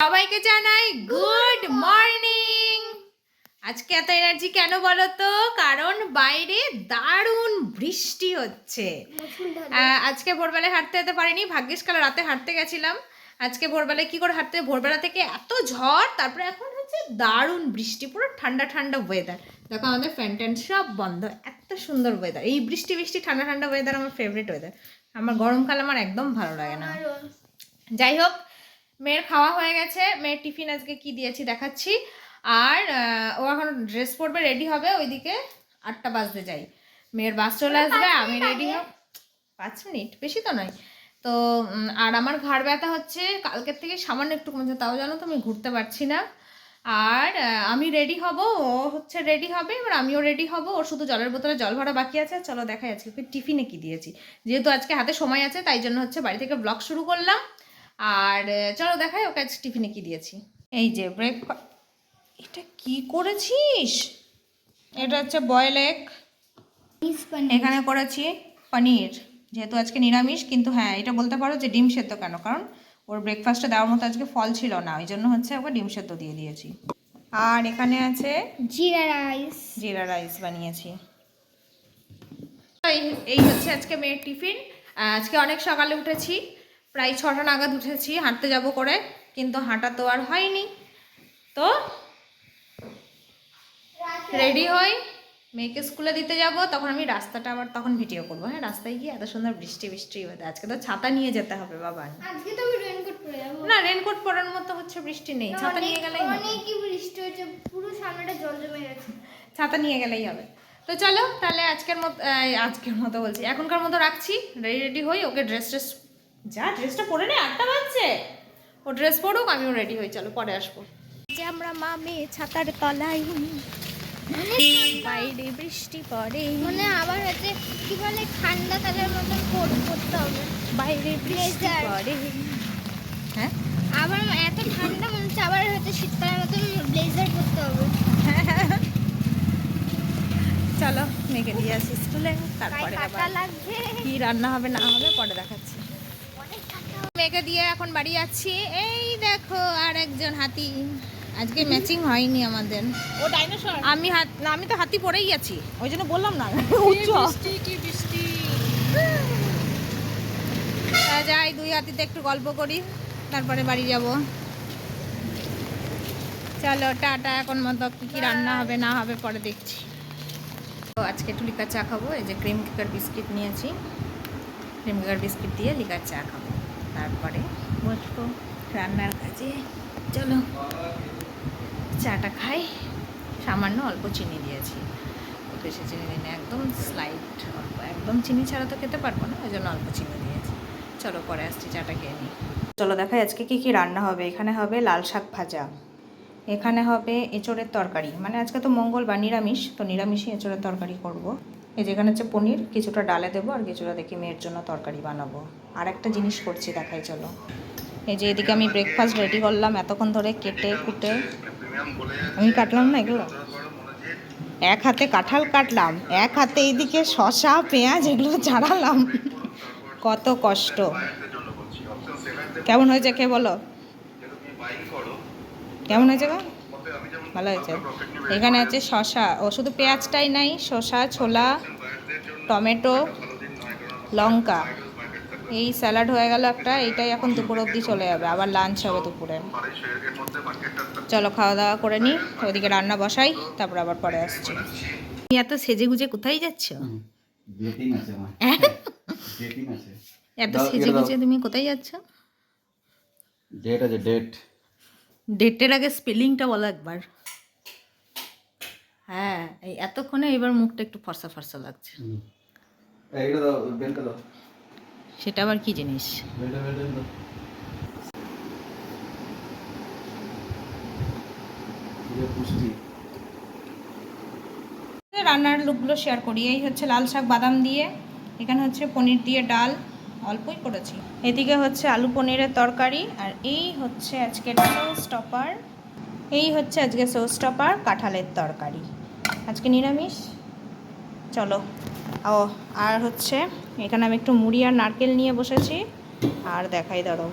সবাইকে জানাই good morning. আজকে এত এনার্জি কেন বলো তো কারণ বাইরে দারুণ বৃষ্টি হচ্ছে। আজকে ভোরবেলায় হাঁটতে যেতে পারিনি ভাগ্যিস কাল রাতে হাঁটতে গেছিলাম। আজকে ভোরবেলায় কি করে হাঁটতে ভোরবেলা থেকে এত ঝড় তারপরে এখন হচ্ছে দারুণ বৃষ্টি পুরো ঠান্ডা ঠান্ডা ওয়েদার দেখো আমাদের ফ্যান ট্যান সব বন্ধ। এত সুন্দর ওয়েদার এই বৃষ্টি বৃষ্টি ঠান্ডা ঠান্ডা ওয়েদার আমার ফেভারিট ওয়েদার আমার গরমকাল আমার একদম ভালো লাগে না। যাই হোক মেয়ের খাওয়া হয়ে গেছে। মেয়ের টিফিন আজকে কি দিয়েছি দেখাচ্ছি। আর ও এখন ড্রেস পরবে রেডি হবে ওইদিকে আটটা বাজতে যাই। মেয়ের বাস চলে আসবে আমি রেডি হব। পাঁচ মিনিট বেশি তো নয়। তো আর আমার ঘাড় ব্যথা হচ্ছে কালকের থেকে সামান্য একটু কমেছে তাও জানো তো আমি ঘুরতে পারছি না। আর আমি রেডি হব ও হচ্ছে রেডি হবে এবার আমিও রেডি হব ওর শুধু জলের বোতলে জল ভরা বাকি আছে। চলো দেখাই আজকে ওকে টিফিনে কি দিয়েছি। যেহেতু আজকে হাতে সময় আছে তাই জন্য হচ্ছে বাড়ি থেকে ব্লগ শুরু করলাম। আর চলো দেখাই ওকে আজ টিফিনে কি দিয়েছি। এই যে ব্রেকফাস্ট এটা কি করেছিস? এটা হচ্ছে বয়েল এগ এখানে করেছি পনির যেহেতু আজকে নিরামিষ কিন্তু হ্যাঁ এটা বলতে পারো যে ডিম সেদ্ধ কেন? কারণ ওর ব্রেকফাস্টে দেওয়ার মতো আজকে ফল ছিল না ওই জন্য হচ্ছে ওকে ডিম সেদ্ধ দিয়ে দিয়েছি। আর এখানে আছে জিরা রাইস। জিরা রাইস বানিয়েছি। এই এই হচ্ছে আজকে মেয়ের টিফিন। আজকে অনেক সকালে উঠেছি। প্রায় ছটা নাগাদ উঠেছি হাঁটতে যাব করে কিন্তু হাঁটা তো আর হয়নি। তো রেডি হই মেয়েকে স্কুলে দিতে যাব তখন আমি রাস্তাটা আবার তখন ভিডিও করব। হ্যাঁ রাস্তায় গিয়ে এত সুন্দর বৃষ্টি বৃষ্টি হতে আজকে তো ছাতা নিয়ে যেতে হবে বাবা। আজকে তো আমি রেনকোট পরে যাব। না রেনকোট পরার মতো হচ্ছে বৃষ্টি নেই। ছাতা নিয়ে গেলেই অনেকই বৃষ্টি হয়েছে পুরো সামনেটা জল জমে গেছে। ছাতা নিয়ে গেলেই হবে। তো চলো তাহলে আজকের মতো আজকের মতো বলছি। এখনকার মতো রাখছি। রেডি রেডি হই ওকে ড্রেস ট্রেস যা ড্রেসটা পরে নে আটটা বাজছে। ও ড্রেস পড়ুক আমিও রেডি হই চলো পরে আসব। যে আমরা মা মেয়ে ছাতার তলায় বাইরে বৃষ্টি পড়ে। মানে আবার হচ্ছে কি বলে ঠান্ডা কালের মতন কোট পরতে হবে। বাইরে বৃষ্টি। পড়ে। হ্যাঁ? আবার এত ঠান্ডা মনে হচ্ছে আবার হচ্ছে শীতকালের মতন ব্লেজার পরতে হবে। চলো মেয়েকে দিয়ে আসি স্কুলে তারপরে কি রান্না হবে না হবে পরে দেখাচ্ছি। মেয়েকে দিয়ে এখন বাড়ি যাচ্ছি। এই দেখো আর একজন হাতি। আজকে ম্যাচিং হয়নি আমাদের। ও ডাইনোসর আমি হাত না আমি তো হাতি পরেই আছি। ওই জন্য বললাম না। উচ্চ। বৃষ্টি কি বৃষ্টি। যাই দুই হাতিতে একটু গল্প করি তারপরে বাড়ি যাব। চলো টাটা এখন মতো কী কী রান্না হবে না হবে পরে দেখছি। তো আজকে একটু লিকার চা খাব এই যে ক্রিম কেকার বিস্কিট নিয়েছি। ক্রিম কেকার বিস্কিট দিয়ে লিকার চা খাব। তারপরে বসবো রান্নার কাজে। চলো চাটা খাই। সামান্য অল্প চিনি দিয়েছি। বেশি চিনি দিই না, একদম স্লাইট অল্প। একদম চিনি ছাড়া তো খেতে পারব না ওই জন্য অল্প চিনি দিয়েছি। চলো পরে আসছি চাটা খেয়ে নিই। চলো দেখাই আজকে কি কি রান্না হবে। এখানে হবে লাল শাক ভাজা। এখানে হবে এঁচড়ের তরকারি। মানে আজকে তো মঙ্গলবার নিরামিষ তো নিরামিষই এঁচড়ের তরকারি করব। এই যেখানে হচ্ছে পনির কিছুটা ডালে দেবো আর কিছুটা দেখি মেয়ের জন্য তরকারি বানাবো। আর একটা জিনিস করছি দেখাই, চলো। এই যে এদিকে আমি ব্রেকফাস্ট রেডি করলাম, এতক্ষণ ধরে কেটে কুটে। আমি কাটলাম না এগুলো? এক হাতে কাঁঠাল কাটলাম, এক হাতে এইদিকে শশা পেঁয়াজ, এগুলো ছাড়ালাম কত কষ্ট। কেমন হয়েছে কে বলো? কেমন হয়েছে গো? ভালো হয়েছে। এখানে আছে শশা ও শুধু পেঁয়াজটাই নাই শশা ছোলা, টমেটো, লঙ্কা। এই স্যালাড হয়ে গেল একটা এইটাই এখন দুপুর অবধি চলে যাবে আবার লাঞ্চ হবে দুপুরে। চলো খাওয়া দাওয়া করে নিই ওইদিকে রান্না বসাই তারপর আবার পরে আসছি। তুমি এত সেজে গুজে কোথায় যাচ্ছ? আছে এত সেজে গুজে তুমি কোথায় যাচ্ছ? ডেট আছে ডেট ডেটের আগে স্পেলিংটা বলো একবার। হ্যাঁ এই এতক্ষণে এবার মুখটা একটু ফর্সা ফর্সা লাগছে। এইটা দাও বেলটা দাও। সেটা আবার কি জিনিস? রান্নার লুকগুলো শেয়ার করি। এই হচ্ছে লাল শাক, বাদাম দিয়ে। এখানে হচ্ছে পনির দিয়ে ডাল, অল্পই করেছি। এদিকে হচ্ছে আলু পনিরের তরকারি, আর এই হচ্ছে আজকে সৌস টপার এই হচ্ছে আজকে সৌস টপার কাঁঠালের তরকারি। আজকে নিরামিষ? চলো। ও, আর হচ্ছে এখানে আমি একটু মুড়ি আর নারকেল নিয়ে বসেছি। আর দেখাই দাঁড়ো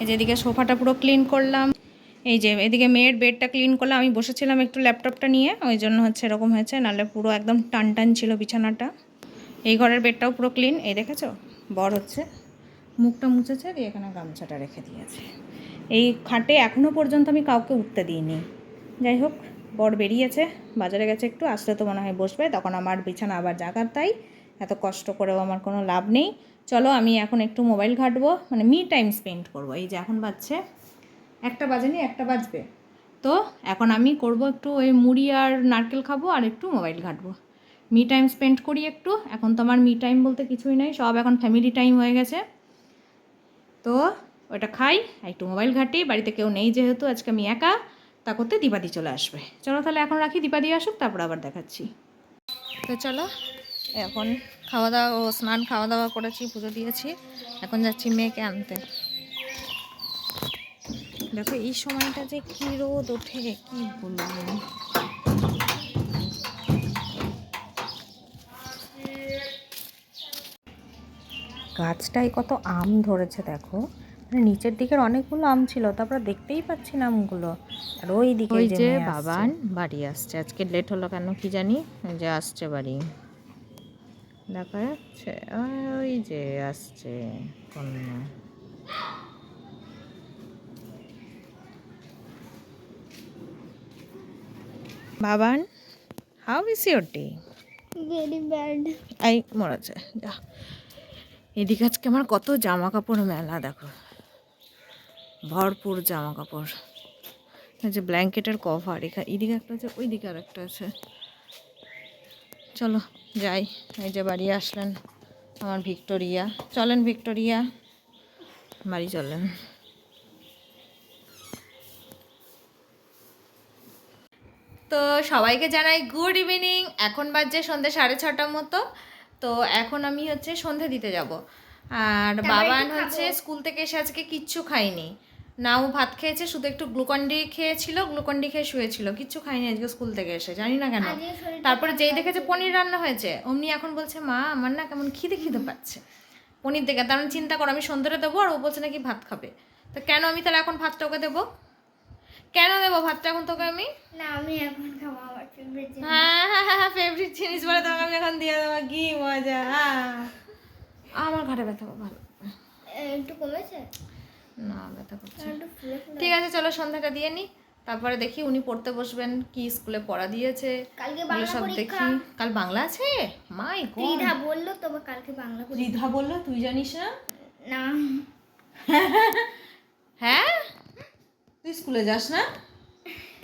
এই যে এদিকে সোফাটা পুরো ক্লিন করলাম। এই যে এদিকে মেয়ের বেডটা ক্লিন করলাম। আমি বসেছিলাম একটু ল্যাপটপটা নিয়ে। ওই জন্য হচ্ছে এরকম হয়েছে, নাহলে পুরো একদম টান টান ছিল বিছানাটা। এই ঘরের বেডটাও পুরো ক্লিন এই দেখেছ? বর হচ্ছে মুখটা মুছেছে, দিয়ে এখানে গামছাটা রেখে দিয়েছে। এই খাটে এখনও পর্যন্ত আমি কাউকে উঠতে দিইনি। যাই হোক বর বেরিয়েছে, বাজারে গেছে একটু, আসলে তো মনে হয় বসবে, তখন আমার বিছানা আবার জাগার তাই, এত কষ্ট করেও আমার কোনো লাভ নেই। চলো আমি এখন একটু মোবাইল ঘাটবো মানে মি টাইম স্পেন্ড করব, এই যে এখন বাজছে একটা বাজেনি একটা বাজবে। তো এখন আমি করব একটু ওই মুড়ি আর নারকেল খাব আর একটু মোবাইল ঘাঁটবো। মি টাইম স্পেন্ড করি একটু, এখন তো আমার মি টাইম বলতে কিছুই নেই, সব এখন ফ্যামিলি টাইম হয়ে গেছে। তো ওটা খাই একটু মোবাইল ঘাঁটি, বাড়িতে কেউ নেই যেহেতু, আজকে আমি একা। তা করতে দীপাদি চলে আসবে। চলো তাহলে এখন রাখি, দীপাদি আসুক, তারপর আবার দেখাচ্ছি। তো চলো, এখন খাওয়া দাওয়া ও স্নান খাওয়া দাওয়া করেছি, পুজো দিয়েছি। এখন যাচ্ছি মেয়েকে আনতে। দেখো, এই সময়টা যে কি রোদ ওঠে, কি বলব। গাছটায় কত আম ধরেছে, দেখো। মানে নিচের দিকের অনেকগুলো আম ছিল তারপরে দেখতেই পাচ্ছি না আমগুলো। আর ওই দিকে ওই যে বাবান বাড়ি আসছে। আজকে লেট হলো কেন কি জানি? ওই যে আসছে বাড়ি। দেখা যাচ্ছে। ওই যে আসছে কন্যা। Baban how is your day very bad এই মরেছে যা এদিকে আজকে আমার কত জামা কাপড় মেলা দেখো। ভরপুর জামা কাপড় যে ব্ল্যাঙ্কেটের কভার এখানে এদিকে একটা আছে ওই দিকে আর একটা আছে। চলো যাই। এই যে বাড়ি আসলেন আমার ভিক্টোরিয়া। চলেন ভিক্টোরিয়া। বাড়ি চলেন। তো সবাইকে জানাই গুড ইভিনিং। এখন বাজছে সন্ধ্যে সাড়ে ছটার মতো। তো এখন আমি হচ্ছে সন্ধে দিতে যাব। আর বাবান হচ্ছে স্কুল থেকে এসে আজকে কিচ্ছু খায়নি। নাও ভাত খেয়েছে শুধু একটু গ্লুকন গ্লুকন্ডি খেয়েছিল গ্লুকন্ডি খেয়ে শুয়েছিল। কিচ্ছু খাইনি আজকে স্কুল থেকে এসে জানি না কেন। তারপরে যেই দেখেছে পনির রান্না হয়েছে অমনি এখন বলছে মা আমার না কেমন খিদে খিদে পাচ্ছে। পনির দেখে তার মানে চিন্তা করো আমি সন্ধ্যাটা দেবো আর ও বলছে নাকি ভাত খাবে। তো কেন আমি তাহলে এখন ভাতটা ওকে দেবো? কেন দেবো ভাতটা এখন তোকে আমি? না আমি এখন খাব আমার ফেভারিট হ্যাঁ হ্যাঁ হ্যাঁ ফেভারিট জিনিস বলে তোমাকে আমি এখন দিয়ে দেবো কি মজা। আহ। আমার ঘাড়ে ব্যথা ভালো। একটু কমেছে? না ব্যথা করছে। ফুলে ঠিক আছে চলো সন্ধ্যাটা দিয়ে নি। তারপরে দেখি উনি পড়তে বসবেন কি স্কুলে পড়া দিয়েছে। কালকে বাংলা সব পরীক্ষা। দেখি। কাল বাংলা আছে? মাই ত্রিধা বলল তোমার কালকে বাংলা রিধা বলল তুই জানিস না? না। হ্যাঁ? তুই স্কুলে যাস না?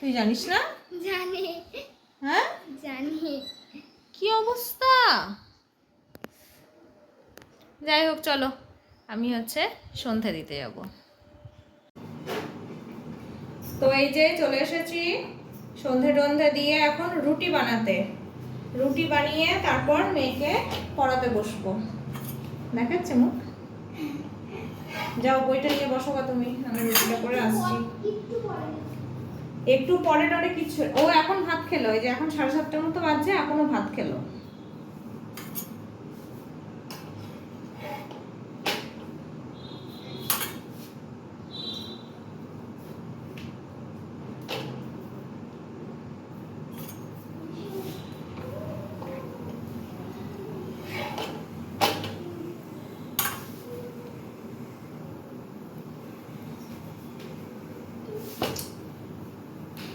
তুই জানিস না? জানি। হ্যাঁ? জানি। কি অবস্থা? যাই হোক চলো। আমি হচ্ছে সন্ধে দিতে যাব। তো এই যে চলে এসেছি সন্ধে টন্ধে দিয়ে এখন রুটি বানাতে। রুটি বানিয়ে তারপর মেয়েকে পড়াতে বসবো। দেখাচ্ছে মুখ? যাও, বইটা নিয়ে বসো তুমি, আমি রুটিটা করে আসছি। একটু পরে টরে কিছু ও এখন ভাত খেলো, এই যে এখন সাড়ে সাতটার মতো বাজছে, এখনও ভাত খেলো।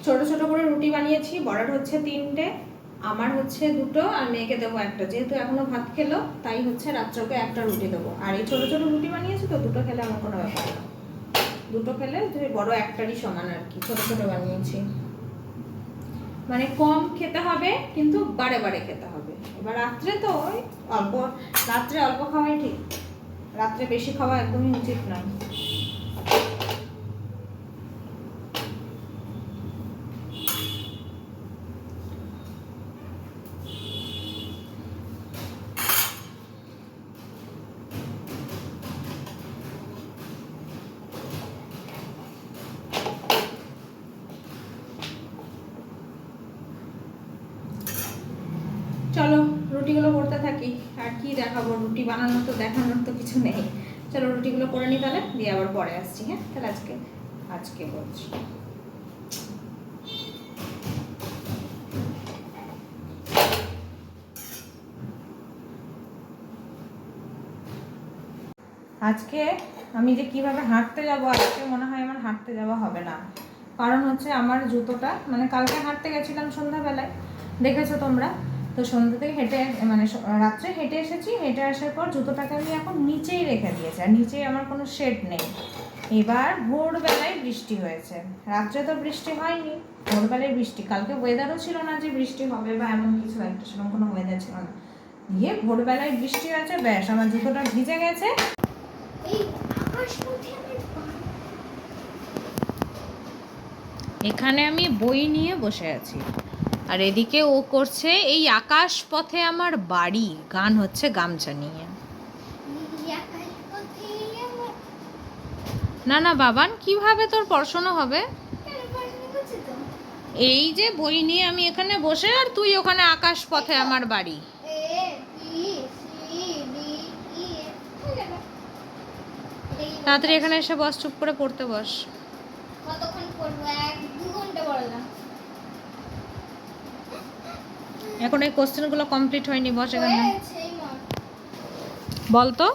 ছোট ছোট করে রুটি বানিয়েছি, বড়ার হচ্ছে তিনটে, আমার হচ্ছে দুটো আর মেয়েকে দেবো একটা। যেহেতু এখনও ভাত খেলো, তাই হচ্ছে রাত্রকে একটা রুটি দেবো। আর এই ছোট ছোট রুটি বানিয়েছি তো, দুটো খেলে আমার কোনো ব্যাপার না। দুটো খেলে যে বড় একটারই সমান আর কি, ছোট ছোট বানিয়েছি। মানে কম খেতে হবে, কিন্তু বারে বারে খেতে হবে। এবার রাত্রে তো ওই অল্প, রাত্রে অল্প খাওয়াই ঠিক। রাত্রে বেশি খাওয়া একদমই উচিত নয় চলো রুটিগুলো করতে থাকি আর কি দেখাবো? রুটি বানানো তো দেখানোর তো কিছু নেই। চলো রুটিগুলো করে নিই তাহলে, দিয়ে আবার পরে আসছি হ্যাঁ? তাহলে আজকে আজকে বলছি আজকে আমি যে কীভাবে হাঁটতে যাব, আজকে মনে হয় আমার হাঁটতে যাওয়া হবে না। কারণ হচ্ছে আমার জুতোটা মানে কালকে হাঁটতে গেছিলাম সন্ধ্যাবেলায়, দেখেছ তোমরা? তো সন্ধ্যা থেকে হেঁটে মানে রাত্রে হেঁটে এসেছি হেঁটে আসার পর জুতোটাকে আমি এখন নিচেই রেখে দিয়েছি আর নিচেই আমার কোনো শেড নেই। এবার ভোরবেলায় বৃষ্টি হয়েছে। রাত্রে তো বৃষ্টি হয়নি ভোরবেলায় বৃষ্টি। কালকে ওয়েদারও ছিল না যে বৃষ্টি হবে বা এমন কিছু একটা সেরকম কোনো ওয়েদার ছিল না। দিয়ে ভোরবেলায় বৃষ্টি হয়েছে ব্যাস আমার জুতোটা ভিজে গেছে। এখানে আমি বই নিয়ে বসে আছি। আর এদিকে ও করছে, এই আকাশ পথে আমার বাড়ি। গান হচ্ছে গামছা নিয়ে। না না, বাবান, কীভাবে তোর পড়াশোনা হবে? এই যে বই নিয়ে আমি এখানে বসে, আর তুই ওখানে আকাশ পথে আমার বাড়ি। তাড়াতাড়ি এখানে এসে বস, চুপ করে পড়তে বস। কতক্ষণ পড়ব? এক, দু ঘণ্টা পড়লাম। এখন এই কোশ্চেনগুলো কমপ্লিট হয়নি বস এখানে হয়েছে এই মন বল তো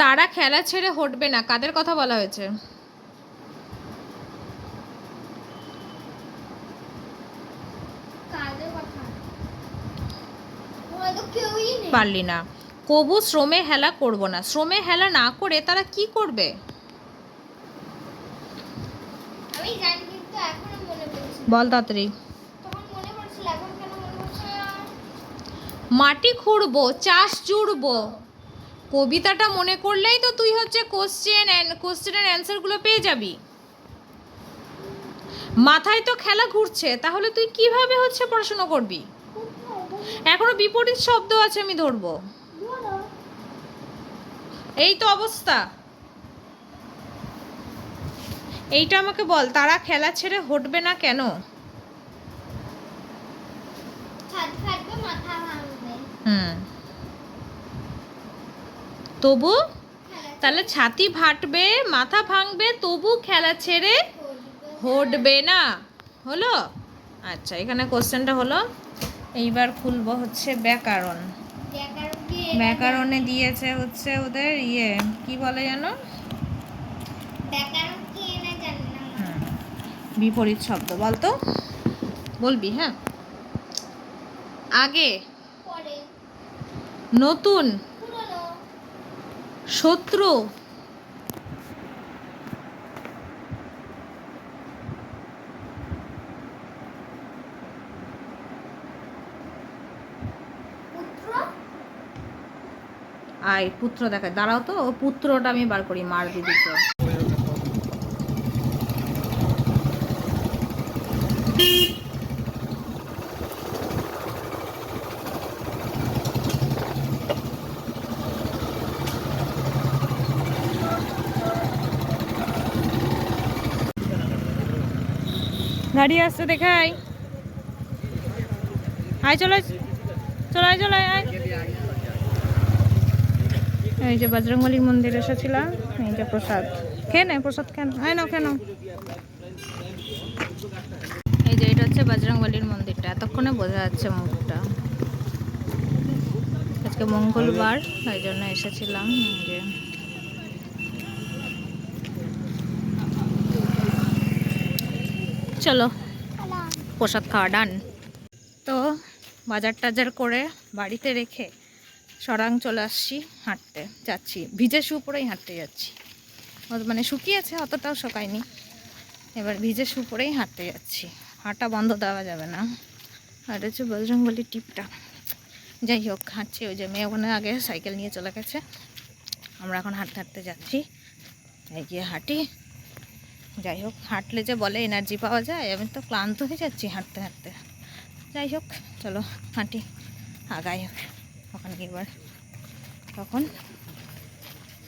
তারা খেলা ছেড়ে হটবে না কাদের কথা বলা হয়েছে? পারলি না। কবু শ্রমে হেলা করব না। শ্রমে হেলা না করে তারা কি করবে। বল তাড়াতাড়ি তখন মনে পড়ছিল এখন কেন মনে পড়ছে না? মাটি খুঁড়বো, চাষ জুড়বো। কবিতাটা মনে করলেই তো তুই হচ্ছে কোশ্চেন কোশ্চেনের অ্যান্সারগুলো পেয়ে যাবি। মাথায় তো খেলা ঘুরছে, তাহলে তুই কীভাবে হচ্ছে পড়াশুনো করবি? এখনও বিপরীত শব্দ আছে আমি ধরবো। এই তো অবস্থা। এইটা আমাকে বল, তারা খেলা ছেড়ে হটবে না কেন ছাদ ফাটবে মাথা ভাঙবে হুম। তবু তাহলে ছাতি ফাটবে মাথা ভাঙবে তবু খেলা ছেড়ে হটবে না। হলো? আচ্ছা এখানে কোশ্চেনটা হলো এইবার খুলবো হচ্ছে ব্যাকরণ। ব্যাকরণ দিয়েছে হচ্ছে ওদের ইয়ে কি বলে যেন? বিপরীত শব্দ বলতো? বলবি হ্যাঁ। আগে নতুন শত্রু। আয় পুত্র দেখায়। দাঁড়াও তো পুত্রটা আমি বার করি মার দিদিকে গাড়ি আসছে দেখাই আয়। চলে চলে, আয় চলে, আয় এই যে বজরংবলীর মন্দির এসেছিলাম এই যে প্রসাদ। খেয়ে নে, প্রসাদ খেন আয় না কেন এই যে এটা হচ্ছে বজরংবলীর মন্দিরটা। এতক্ষণে বোঝা যাচ্ছে মুখটা। আজকে মঙ্গলবার তাই জন্য এসেছিলাম যে। চলো। প্রসাদ খাওয়া ডান তো বাজার টাজার করে বাড়িতে রেখে সরাং চলে আসছি হাঁটতে যাচ্ছি। ভিজে শু পরেই হাঁটতে যাচ্ছি। মানে শুকিয়েছে অতটাও শুকায়নি। এবার ভিজে শু পরেই হাঁটতে যাচ্ছি। হাঁটা বন্ধ দেওয়া যাবে না। আর হচ্ছে বজরংবলী টিপটা। যাই হোক, হাঁটছি ওই যে মেয়ে ওখানে আগে সাইকেল নিয়ে চলে গেছে। আমরা এখন হাঁটতে হাঁটতে যাচ্ছি। এগিয়ে হাঁটি। যাই হোক হাঁটলে যে বলে এনার্জি পাওয়া যায়, আমি তো ক্লান্ত হয়ে যাচ্ছি হাঁটতে হাঁটতে। যাই হোক চলো হাঁটি, আগাই হোক। ওখানে এবার? তখন,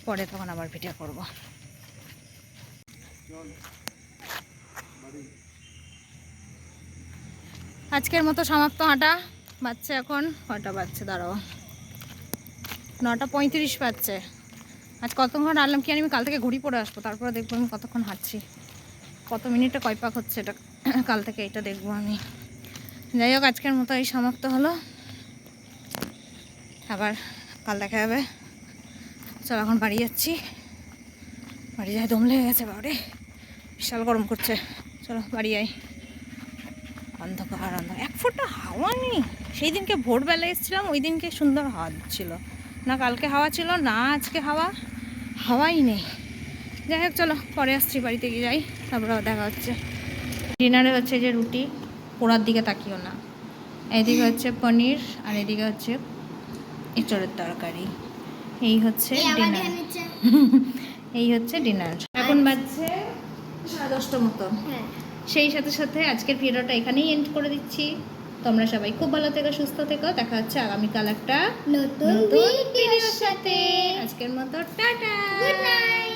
পরে তখন আবার ভিডিও করব। আজকের মতো সমাপ্ত হাঁটা। বাচ্চা এখন, কটা বাচ্চা দাঁড়াও। নটা পঁয়ত্রিশ পাচ্ছে আজ কতক্ষণ হাঁটলাম কি আমি কাল থেকে ঘড়ি পরে আসব, তারপরে দেখব আমি কতক্ষণ হাঁটছি। কত মিনিটে কয় পাক হচ্ছে এটা? কাল থেকে এটা দেখব আমি। যাই হোক, আজকের মতো এই সমাপ্ত হলো। আবার কাল দেখা যাবে চল, এখন বাড়ি যাচ্ছি। বাড়ি যায় দম লেগে গেছে বাড়ি বিশাল গরম করছে। চলো, বাড়ি যাই। অন্ধকার অন্ধকার। এক ফোঁটা হাওয়া নেই। সেই দিনকে ভোরবেলা এসেছিলাম, ওই দিনকে সুন্দর হাওয়া ছিল না কালকে হাওয়া ছিল, না আজকে হাওয়া। হাওয়াই নেই। যাই হোক চলো পরে আসছি বাড়িতে গিয়ে যাই তারপরে দেখা হচ্ছে। ডিনারে হচ্ছে যে রুটি পোড়ার দিকে তাকিও না। এদিকে হচ্ছে পনির আর এদিকে হচ্ছে এঁচড়ের তরকারি। এই হচ্ছে ডিনার এই হচ্ছে ডিনার এখন বাজছে সাড়ে দশটার মতো। হ্যাঁ। সেই সাথে সাথে আজকের ভিডিওটা এখানেই এন্ড করে দিচ্ছি। তোমরা সবাই খুব ভালো থেকো সুস্থ থেকো। দেখা হচ্ছে আগামীকাল একটা নতুন ভিডিওর সাথে। আজকের মতো টাটা। Good night